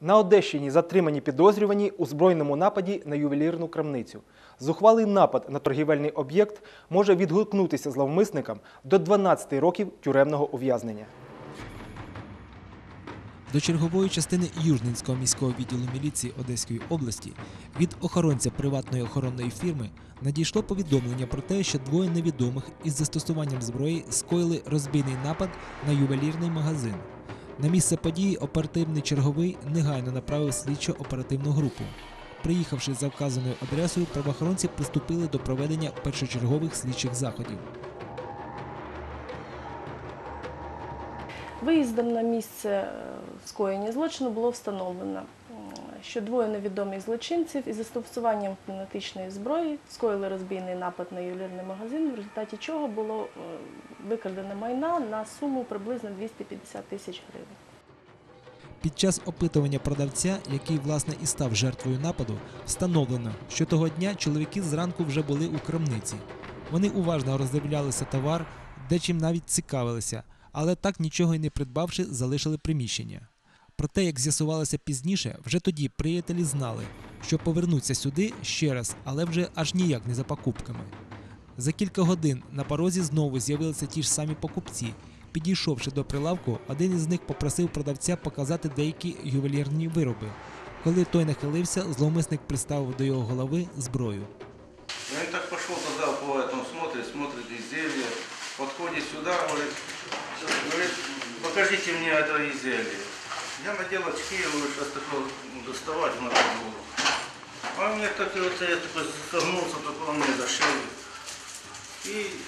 На Одещині затримані підозрювані у збройному нападі на ювелірну крамницю. Зухвалий напад на торгівельний об'єкт може відгукнутися зловмисникам до 12 років тюремного ув'язнення. До чергової частини Южненського міського відділу міліції Одеської області від охоронця приватної охоронної фірми надійшло повідомлення про те, що двоє невідомих із застосуванням зброї скоїли розбійний напад на ювелірний магазин. На місце події оперативний черговий негайно направив слідчо-оперативну групу. Приїхавши за вказаною адресою, правоохоронці приступили до проведення першочергових слідчих заходів. Виїздом на місце е, скоєння злочину було встановлено, що двоє невідомих злочинців із застосуванням пневматичної зброї скоїли розбійний напад на ювелірний магазин, в результаті чого було е, викрадено майна на суму приблизно 250 тисяч гривень. Під час опитування продавця, який власне і став жертвою нападу, встановлено, що того дня чоловіки зранку вже були у крамниці. Вони уважно роздивлялися товар, дечим навіть цікавилися, але так нічого й не придбавши, залишили приміщення. Проте, як з'ясувалося пізніше, вже тоді приятелі знали, що повернуться сюди ще раз, але вже аж ніяк не за покупками. За кілька годин на порозі знову з'явилися ті ж самі покупці. Підійшовши до прилавку, один із них попросив продавця показати деякі ювелірні вироби. Коли той нахилився, зловмисник приставив до його голови зброю. И он так пошел тогда по этому, смотрит, смотрит изделие, подходит сюда, говорит, говорит, покажите мне это изделие. Я надел очки, я говорю, сейчас такое ну, доставать надо было. А мне так и вот я такой согнулся, такой он мне за шею. И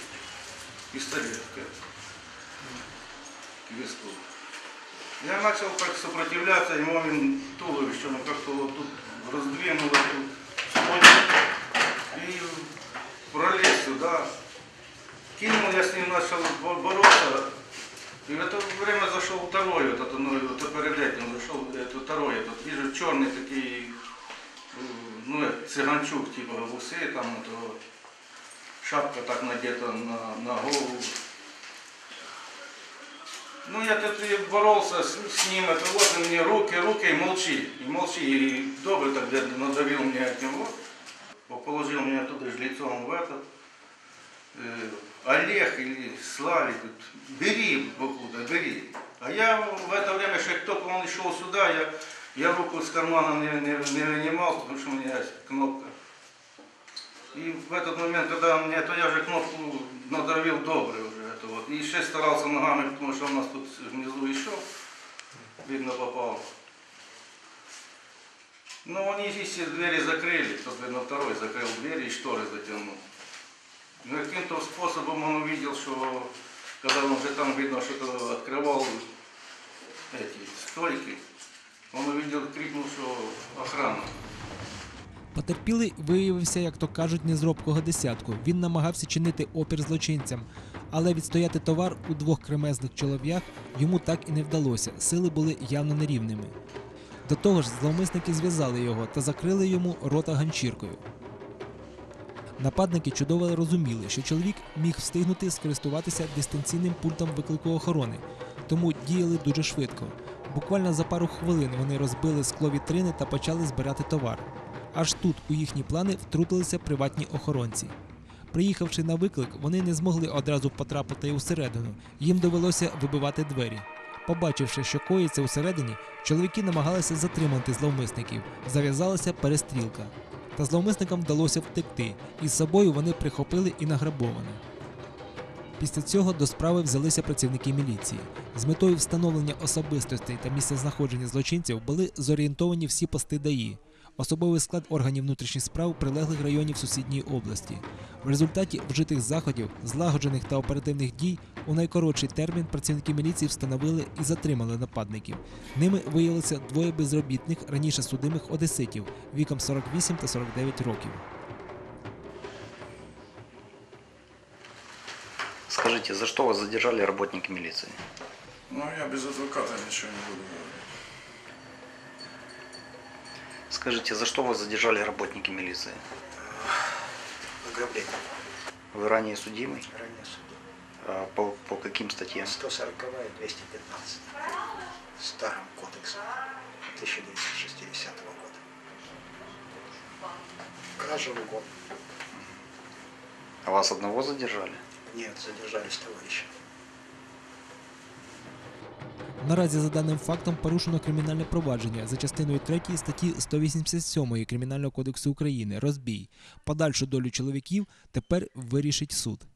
пистолет к виску. Я начал так сопротивляться, ему он туловищем как-то вот тут раздвинуло, тут и пролез сюда. Кинул, я с ним начал бо- бороться. И в это время зашел второй, вот это, ну, вот перед этим зашел это, второй, этот, вижу, черный такие, э, ну, э, цыганчук, типа, усы, там, это, вот, шапка так надета на, на голову. Ну, я тут и боролся с, с ним, это вот он мне руки, руки, и молчи, и молчи, и добрый тогда надавил мне этим вот, положил меня туда же лицом в этот, э, Олег или Славик, бери покуда, бери. А я в это время, как только он шел сюда, я, я руку с кармана не, не, не вынимал, потому что у меня есть кнопка. И в этот момент, когда мне, то я же кнопку надавил добрый уже. Это вот. И еще старался ногами, потому что у нас тут внизу еще, видно, попал. Но они здесь двери закрыли, только на второй закрыл двери и шторы затянул. Ну, каким-то способом он увидел, что когда он уже там видно, что-то открывал эти стойки, он увидел, крикнул, что охрана. Потерпілий виявився, як то кажуть, не з робкого десятку. Він намагався чинити опір злочинцям, але відстояти товар у двох кремезних чолов'ях йому так і не вдалося. Сили були явно нерівними. До того ж, зловмисники зв'язали його та закрили йому рота ганчіркою. Нападники чудово розуміли, що чоловік міг встигнути скористуватися дистанційним пультом виклику охорони, тому діяли дуже швидко. Буквально за пару хвилин вони розбили скло вітрини та почали збирати товар. Аж тут у їхні плани втрутилися приватні охоронці. Приїхавши на виклик, вони не змогли одразу потрапити усередину, їм довелося вибивати двері. Побачивши, що коїться усередині, чоловіки намагалися затримати зловмисників. Зав'язалася перестрілка. Та зловмисникам вдалося втекти, і з собою вони прихопили і награбоване. Після цього до справи взялися працівники міліції. З метою встановлення особистостей та місцезнаходження злочинців були зорієнтовані всі пости ДАІ, особовий склад органів внутрішніх справ прилеглих районів сусідньої області. В результаті вжитих заходів, злагоджених та оперативних дій у найкоротший термін працівники міліції встановили і затримали нападників. Ними виявилося двоє безробітних раніше судимих одеситів віком 48 та 49 років. Скажите, за что вас задержали работники милиции? Ну, я без адвоката ничего не буду говорить. Скажите, за что вас задержали работники милиции? Ограбление. Вы ранее судимый? Ранее суду. А По, по каким статьям? 140 215. Старым кодексом. 1960 года. Кража в угон. А вас одного задержали? Нет, задержались товарищи. Наразі за даним фактом порушено кримінальне провадження за частиною 3 статті 187 Кримінального кодексу України розбій. Подальшу долю чоловіків тепер вирішить суд.